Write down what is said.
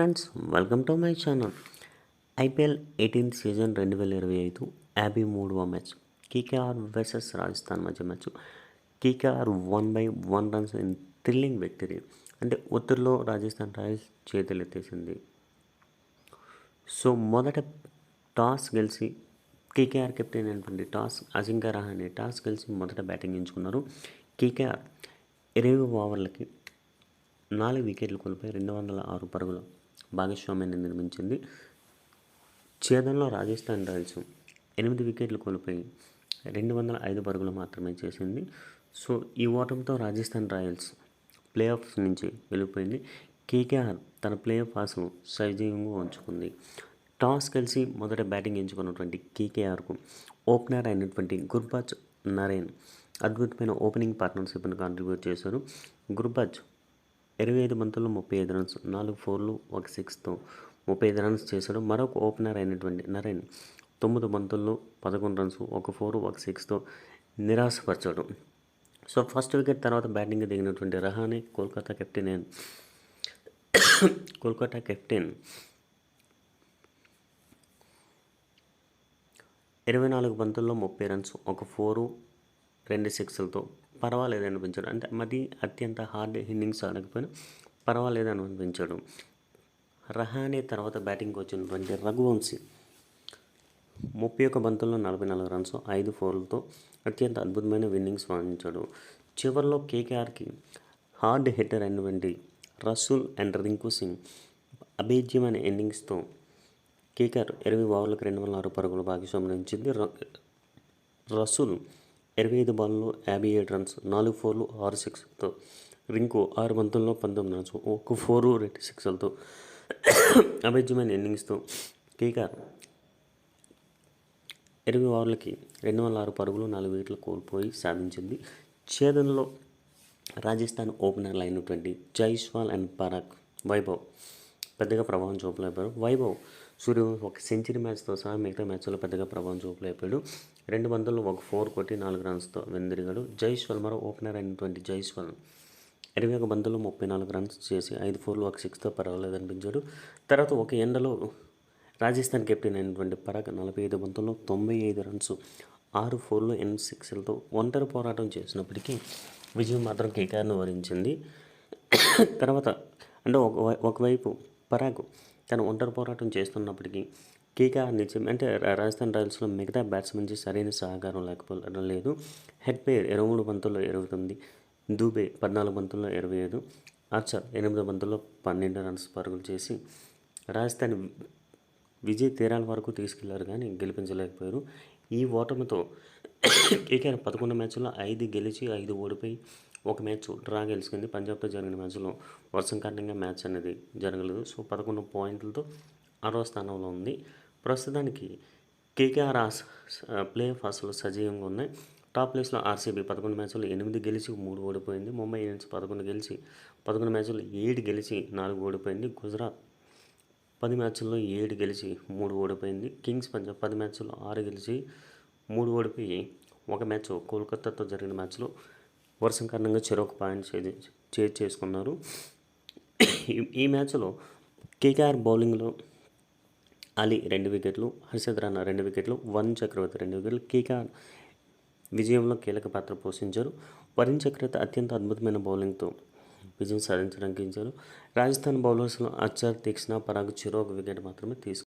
Friends welcome to my channel. IPL eighteenth season రెండు వేల ఇరవై ఐదు యాభై మూడవ మ్యాచ్. కేకేఆర్ వర్సెస్ రాజస్థాన్ మధ్య match. KKR one by one runs in thrilling victory. అంటే ఉత్తర్లో రాజస్థాన్ రాయల్స్ చేతులు ఎత్తేసింది. సో మొదట టాస్ గెలిచి కేకేఆర్ కెప్టెన్ అయినటువంటి టాస్ అజింకా రహానే టాస్ గెలిచి మొదట బ్యాటింగ్ ఎంచుకున్నారు. కేకేఆర్ ఇరవై ఓవర్లకి నాలుగు వికెట్లు కోల్పోయి రెండు వందల ఆరు పరుగులు భాగస్వామ్యాన్ని నిర్మించింది. ఛేదంలో రాజస్థాన్ రాయల్స్ ఎనిమిది వికెట్లు కోల్పోయి రెండు వందల ఐదు పరుగులు మాత్రమే చేసింది. సో ఈ ఓటంతో రాజస్థాన్ రాయల్స్ ప్లే ఆఫ్స్ నుంచి వెళ్ళిపోయింది. కేకేఆర్ తన ప్లే ఆఫ్ ఆశను సజీవంగా ఉంచుకుంది. టాస్ కలిసి మొదట బ్యాటింగ్ ఎంచుకున్నటువంటి కేకేఆర్కు ఓపెనర్ అయినటువంటి గుర్బాజ్ నరేన్ అద్భుతమైన ఓపెనింగ్ పార్ట్నర్షిప్ను కాంట్రిబ్యూట్ చేశారు. గుర్బాజ్ ఇరవై ఐదు బంతుల్లో ముప్పై ఐదు రన్స్ నాలుగు ఫోర్లు ఒక సిక్స్తో ముప్పై ఐదు రన్స్ చేశాడు. మరొక ఓపెనర్ అయినటువంటి నరేన్ తొమ్మిది బంతుల్లో పదకొండు రన్స్ ఒక ఫోర్ ఒక సిక్స్తో నిరాశపరచాడు. సో ఫస్ట్ వికెట్ తర్వాత బ్యాటింగ్ దిగినటువంటి రహానే కోల్కతా కెప్టెన్ కోల్కతా కెప్టెన్ ఇరవై నాలుగు బంతుల్లో ముప్పై రన్స్ ఒక ఫోరు రెండు సిక్స్లతో పర్వాలేదు అనిపించాడు. అంటే మది అత్యంత హార్డ్ ఇన్నింగ్స్ ఆడకపోయినా పర్వాలేదు అని అనిపించాడు రహానే తర్వాత బ్యాటింగ్కి వచ్చినటువంటి రఘువంశీ ముప్పై ఒక్క బంతుల్లో నలభై నాలుగు రన్స్ ఐదు ఫోర్లతో అత్యంత అద్భుతమైన విన్నింగ్స్ సాధించాడు చివరిలో కేకేఆర్కి హార్డ్ హిట్టర్ అయినటువంటి రసూల్ అండ్ రింకు సింగ్ అభేద్యమైన ఇన్నింగ్స్తో కేకేఆర్ ఇరవై ఓవర్లకు రెండు వందల ఆరు పరుగులు భాగస్వామ్యం ఇచ్చింది ర- రసూల్ ఇరవై ఐదు బాల్లో యాభై ఏడు రన్స్ నాలుగు ఫోర్లు ఆరు సిక్స్తో రింకు ఆరు బంతుల్లో పంతొమ్మిది రన్స్ ఒక ఫోరు రెండు సిక్స్లతో. అభేద్యమైన ఇన్నింగ్స్తో. కేకార్ ఇరవై ఓవర్లకి రెండు వందల ఆరు పరుగులు నాలుగు వికెట్లు కోల్పోయి సాధించింది. ఛేదనలో రాజస్థాన్ ఓపెనర్లు అయినటువంటి జైస్వాల్ అండ్ పరాగ్. వైభవ్ పెద్దగా ప్రభావం చూపలేపారు వైభవ్ సూర్య ఒక సెంచరీ మ్యాచ్తో సహా మిగతా మ్యాచ్లో పెద్దగా ప్రభావం చూపలేపాడు రెండు వందలు ఒక ఫోర్ కొట్టి నాలుగు రన్స్తో వెందిరిగాడు. జైస్వాల్ మరో ఓపెనర్ అయినటువంటి జైస్వాల్ ఇరవై ఒక బంతులు ముప్పై నాలుగు రన్స్ చేసి ఐదు ఫోర్లు ఒక సిక్స్తో పర్వాలేదు అనిపించాడు తర్వాత ఒక ఎండలో రాజస్థాన్ కెప్టెన్ అయినటువంటి పరాగ్ నలభై ఐదు బంతుల్లో తొంభై ఐదు రన్స్ ఆరు ఫోర్లు ఎనిమిది సిక్స్లతో ఒంటరి పోరాటం చేసినప్పటికీ విజయం మాత్రం కేకేఆర్ను వరించింది. తర్వాత అంటే ఒక ఒకవైపు పరాగ్ తన ఒంటరి పోరాటం చేస్తున్నప్పటికీ కేకేఆర్ నిజం అంటే రాజస్థాన్ రాయల్స్లో మిగతా బ్యాట్స్మెన్కి సరైన సహకారం లేకపోవడం లేదు. హెడ్ పేర్ ఇరవై మూడు బంతుల్లో ఇరవై తొమ్మిది దూబే పద్నాలుగు బంతుల్లో ఇరవై ఐదు ఆర్చర్ ఎనిమిది బంతుల్లో పన్నెండు రన్స్ పరుగులు చేసి రాజస్థాన్ విజయ్ తీరాల వరకు తీసుకెళ్ళారు కానీ గెలిపించలేకపోయారు. ఈ ఓటమితో కేకేఆర్ పదకొండు మ్యాచ్లో ఐదు గెలిచి ఐదు ఓడిపోయి ఒక మ్యాచ్ డ్రా గెలుచుకుంది పంజాబ్తో జరిగిన మ్యాచ్లో వర్షం కారణంగా మ్యాచ్ అనేది జరగలేదు. సో పదకొండు పాయింట్లతో ఆరో స్థానంలో ఉంది. ప్రస్తుతానికి కేకేఆర్ ఆస్ ప్లే ఆఫ్ సజీవంగా ఉన్నాయి. టాప్ ప్లేస్లో ఆర్సీబీ పదకొండు మ్యాచ్లు ఎనిమిది గెలిచి మూడు ఓడిపోయింది. ముంబై ఇండియన్స్ పదకొండు గెలిచి పదకొండు మ్యాచ్లు ఏడు గెలిచి నాలుగు ఓడిపోయింది. గుజరాత్ పది మ్యాచ్ల్లో ఏడు గెలిచి మూడు ఓడిపోయింది. కింగ్స్ పంజాబ్ పది మ్యాచ్ల్లో ఆరు గెలిచి మూడు ఓడిపోయి ఒక మ్యాచ్ కోల్కతాతో జరిగిన మ్యాచ్లో వర్షం కారణంగా చెరొక పాయింట్ చేజ్ చేసుకున్నారు. ఈ- మ్యాచ్లో కేకేఆర్ బౌలింగ్లో అలీ రెండు వికెట్లు హర్షద్ రానా రెండు వికెట్లు వరుణ్ చక్రవర్తి రెండు వికెట్లు కేకేఆర్ విజయంలో కీలక పాత్ర పోషించారు. వరుణ్ చక్రవర్తి అత్యంత అద్భుతమైన బౌలింగ్తో విజయం సాధించడానికి ఇచ్చారు రాజస్థాన్ బౌలర్స్లో అచ్చర్ తీక్షణ పరాగ్ చిరో ఒక వికెట్ మాత్రమే తీసుకు